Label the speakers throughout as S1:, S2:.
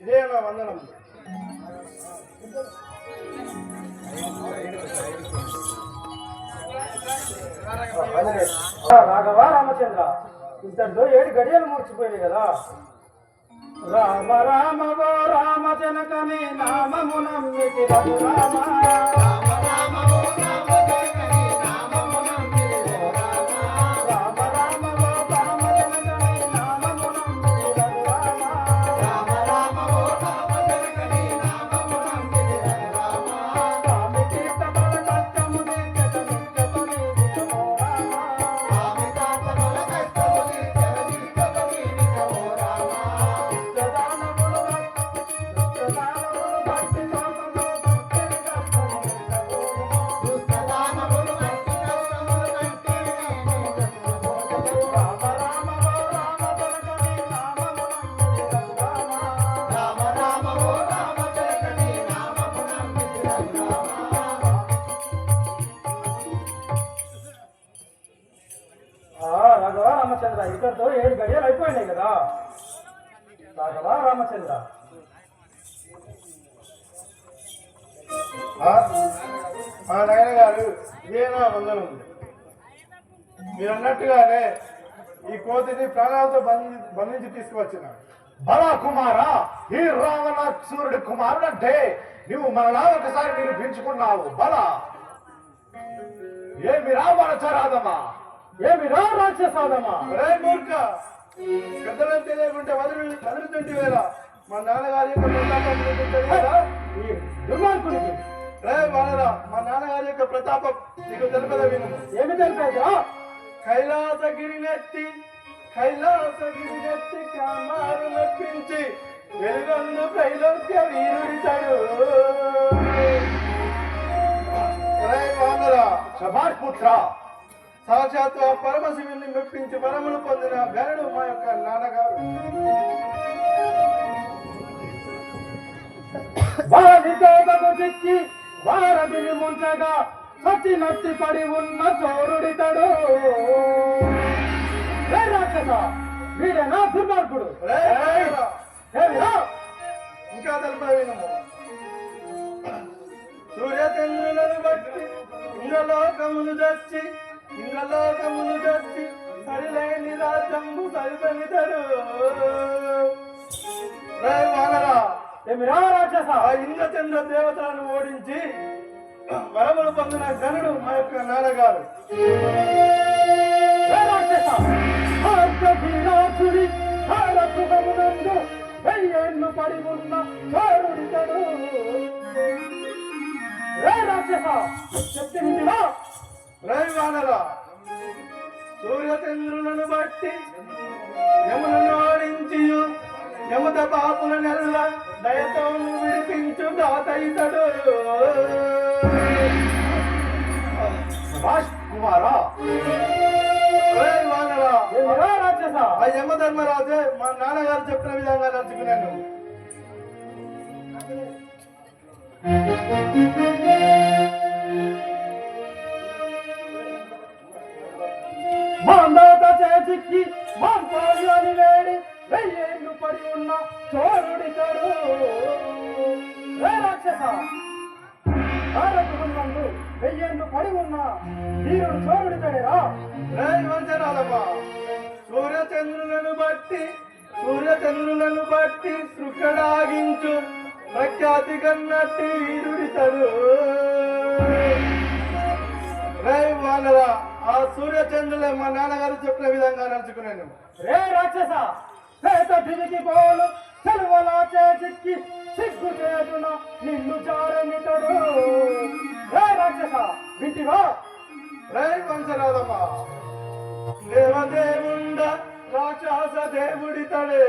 S1: ఇదే నా వందనం
S2: రాఘవ రామచంద్ర ఇంతటితో ఏడు గడియలు మూర్చిపోయాయి కదా. రామ రామ ఓ రామ. జనకని నామము నమ్మితి రామ.
S1: తెలుగురా మా నాయన గారు ఇదే నా వందనం? మీరు అన్నట్టుగానే ఈ కోతిని ప్రాణాలతో బంధించి తీసుకువచ్చిన
S3: బలా కుమారా ఈ రావణాసురుడి కుమారుడంటే నువ్వు మరలా ఒకసారి నిరూపించుకున్నావు. బల! ఏమి రావణచరాదమా
S2: ఏమి రా రాక్షసాదమా
S1: రే మూర్ఖ! పెద్దలంతే లేకుంటే వదిలి వదులుతుంటే వేలా మా నాన్నగారి యొక్క ప్రతాపం నీకు రే బాలరా మా నాన్నగారి యొక్క ప్రతాపం నీకు తెలుపద విను.
S2: ఏమి తెలిపేదిరా
S1: కైలాసగిరినెత్తి కైలాసగిరినెత్తి కామారు మెప్పించి వెలుగొందు త్రైలోక్య వీరుడితడు
S3: శభాష్ పుత్ర
S1: సాక్షాత్తు ఆ పరమశివుని మెప్పించి వరములు పొందిన గరుడు మా యొక్క నాన్నగారు.
S2: బాధితోగకు చిక్కి వారధిని ముంచగా సచినట్టి పడి ఉన్న చోరుడితడు రాక్షస వీడేనా దుర్మార్గుడు.
S1: రే బాలరా,
S2: ఏమిరా
S1: ఇంకా తెలుప వినుము సూర్యచంద్రులను బట్టి ఇంద్రలోకములు తెచ్చి ఇంద్రలోకములు తెచ్చి సరిలేని రాజ్యము సరిపనితడు. రే వానరా ఆ ఇంద్రచంద్ర దేవతలను ఓడించి వరములు పొందిన గనుడు మా యొక్క నాన్నగారు.
S2: వెయ్యేళ్ళు పడి ఉన్న చోరుడితడు ఏ రాక్షస చెప్పిందిరా
S1: రే వానరా సూర్యచంద్రులను బట్టి యములను ఓడించి యముత పాపుల నెల్ల దయతో విడిపించు దాత ఇతడు
S3: శభాష్ కుమారా
S2: రాక్షస?
S1: ఆ యమధర్మరాజే మా నాన్నగారు చెప్పిన విధంగా నడుచుకున్నాను
S2: మాందాత చేజిక్కి మాంసాలు అని వేడి వెయ్యేళ్ళు పడి ఉన్న చోరుడితడు రే రాక్షస? వెయ్యేళ్ళు పడి ఉన్న వీరుడు చోరుడితడేరా
S1: రేయ్ వంశరాలమ్మ సూర్యచంద్రులను బట్టి సూర్యచంద్రులను బట్టి శృక్కడాగించు ప్రఖ్యాతి కన్నట్టి వీరుడితడు రేయ్ వానరా ఆ సూర్యచంద్రులే మా నాన్నగారు చెప్పిన విధంగా నడుచుకున్నాను
S2: రే రాక్షస! పేద దివికి పోలు? సెలవలా చేజిక్కి సిగ్గు చేతున నిన్ను చారమితడు రే రాక్షస వింటివా?
S1: రేయ్ వంశరాలమ్మ దేవదేవుండ రాక్షస దేవుడితడే.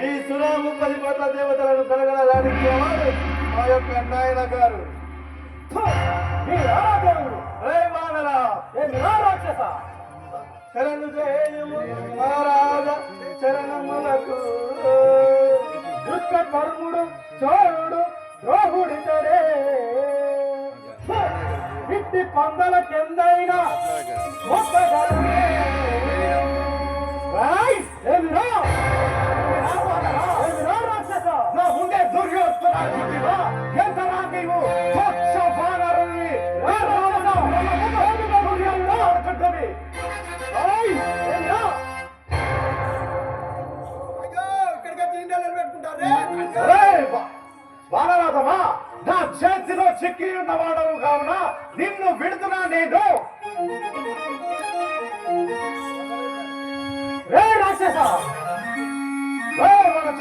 S1: ఈ సురాము పది కోట్ల దేవతలను కలగలలాడించేవాడు మా యొక్క నాయన గారు
S2: థు,
S1: శరణు జయము మహారాజ శరణములకు
S2: దుష్ట కర్ముడు చోరుడు ద్రోహుడితడే ఇట్టి పందల కిందైనా మొక్కగలనే. రాయ్! ఏమిరా? ఏమిరా రాక్షస?
S3: నా ముందే దుర్యోధనాడుకుంటున్నా ఎంతరా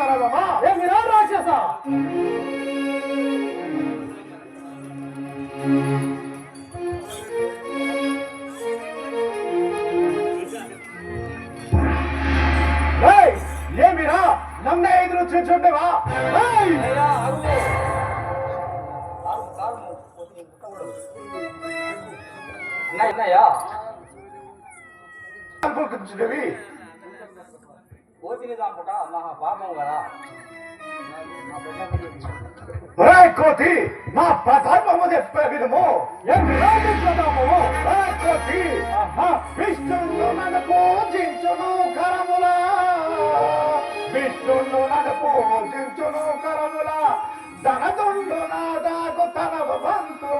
S3: వనచరాధమా
S2: ఏమిరా రాక్షస?
S3: ఏమిరా? నన్నే ఎదురు చూచుండేవా
S2: కోతిని చంపుట మహా పాపం కదా
S3: కోతి మా ప్రధర్మము చెప్పే విధము
S2: ఏమిరా నీ ప్రతాపము?
S3: రే కోతి నన్ను పూజించును కరముల విష్ణువు నన్ను పూజించును కరముల ధనదుండు నా దాగు తనవు బంతు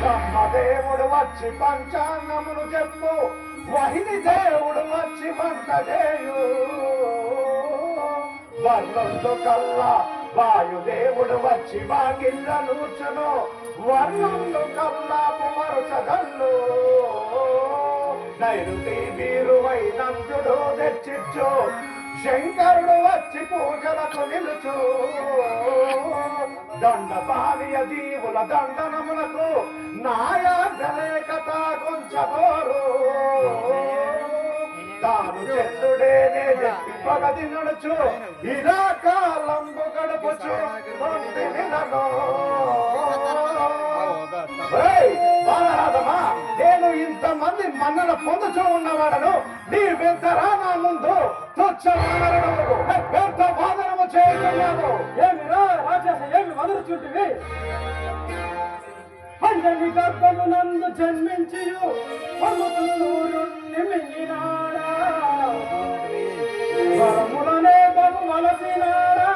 S3: బ్రహ్మదేవుడు వచ్చి పంచాంగమును చెప్పు వహిని దేవుడు వచ్చి మంటదేయు చేయు వర్ణంతో కల్లా వాయుదేవుడు వచ్చి వాకిళ్ళ నూచును వర్ణంలో కల్లా మరుచగల్లు నైరుతి మీరు వైనందుడు తెచ్చిచ్చు. శంకరుడు వచ్చి పూజలకు నిలుచు. దండ పానీయ జీవుల దండనములకు నాయాగ్రలే కథ కొంచబోరు తాను చంద్రుడేనే చెప్పి పగది నడుచు ఇలా కాలంబు గడుపుచు బాలరాజమా, నేను ఇంతమంది మన్నన పొందుచూ ఉన్నవాడను నీవెంతరా నా ముందు తుచ్చ వానరుడు ఎంత వాదనము చేస్తున్నావు
S2: ఏమిరా రాక్షస ఏమి వదులుచుంటివి అంజలి గర్భము నందు జన్మించి పలుకు మింగినాడా వరములనే బహు వలసినాడా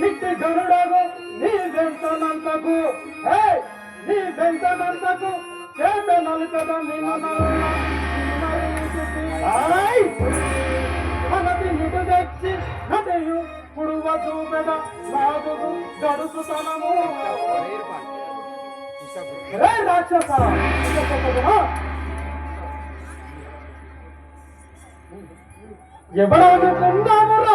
S2: నిత్య గరుడగు నీ వెంటనంతకు హే నీ వెంటనంతకు చేత నలుకద నిన్ను మనది నిడు తెచ్చి నటయు. పుడువ చూపెద సాగుదు గడుసుతనము రే. రాక్షస ఎవడను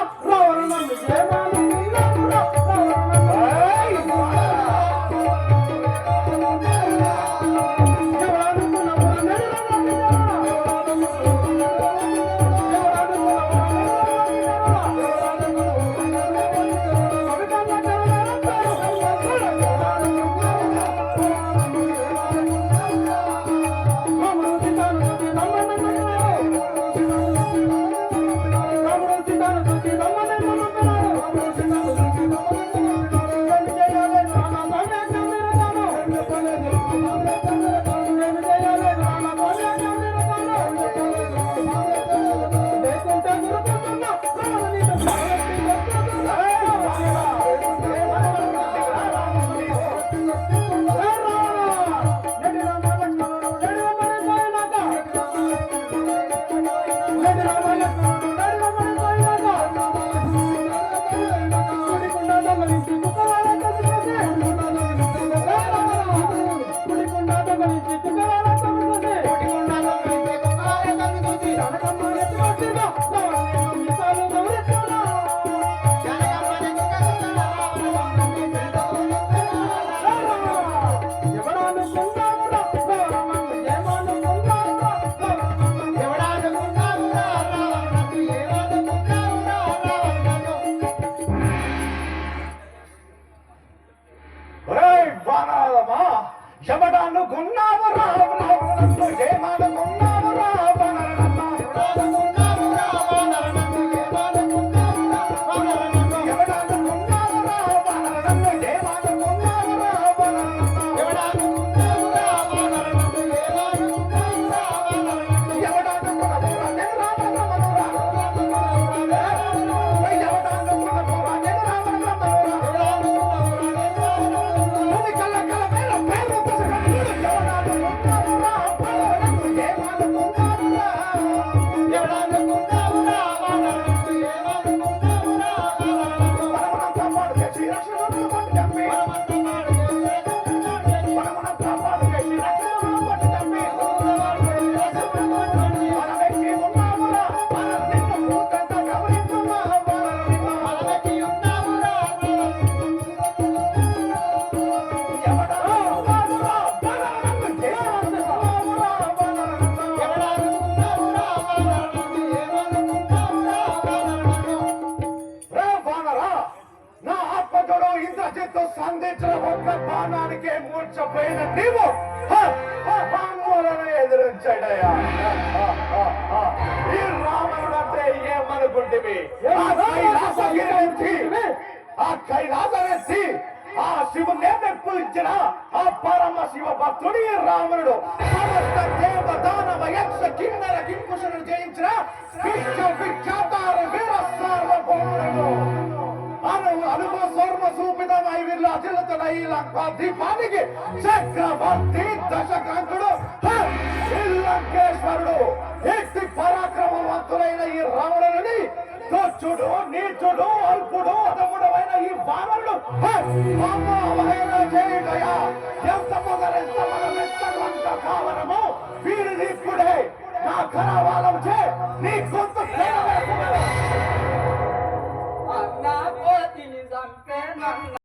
S3: ఆ కైలాసగిరి ఎత్తి, ఆ కైలాసమెత్తి ఆ శివునే మెప్పులించిన ఆ పరమ శివ భక్తుడు రావణుడు. సమస్త దేవ దానవ యక్ష కిన్నర కింకుశను జయించిన విశ్వ విఖ్యాతార వీర సార్వభౌముడు అను అనుభవ స్వర్మ సూపితమై వీళ్ళ అతిలతడై లంకా దీపానికి చక్రవర్తి దశకాంతుడు. లంకేశ్వరుడు పరాక్రమవంతులైన ఈ రావణుని తుచ్చుడు నీచుడు అల్పుడు అదముడమైన ఈ వానరుడు. అవహేళన చేయుటయా ఎంత నీకుడే. నా కరావాలం చే నీ కొంత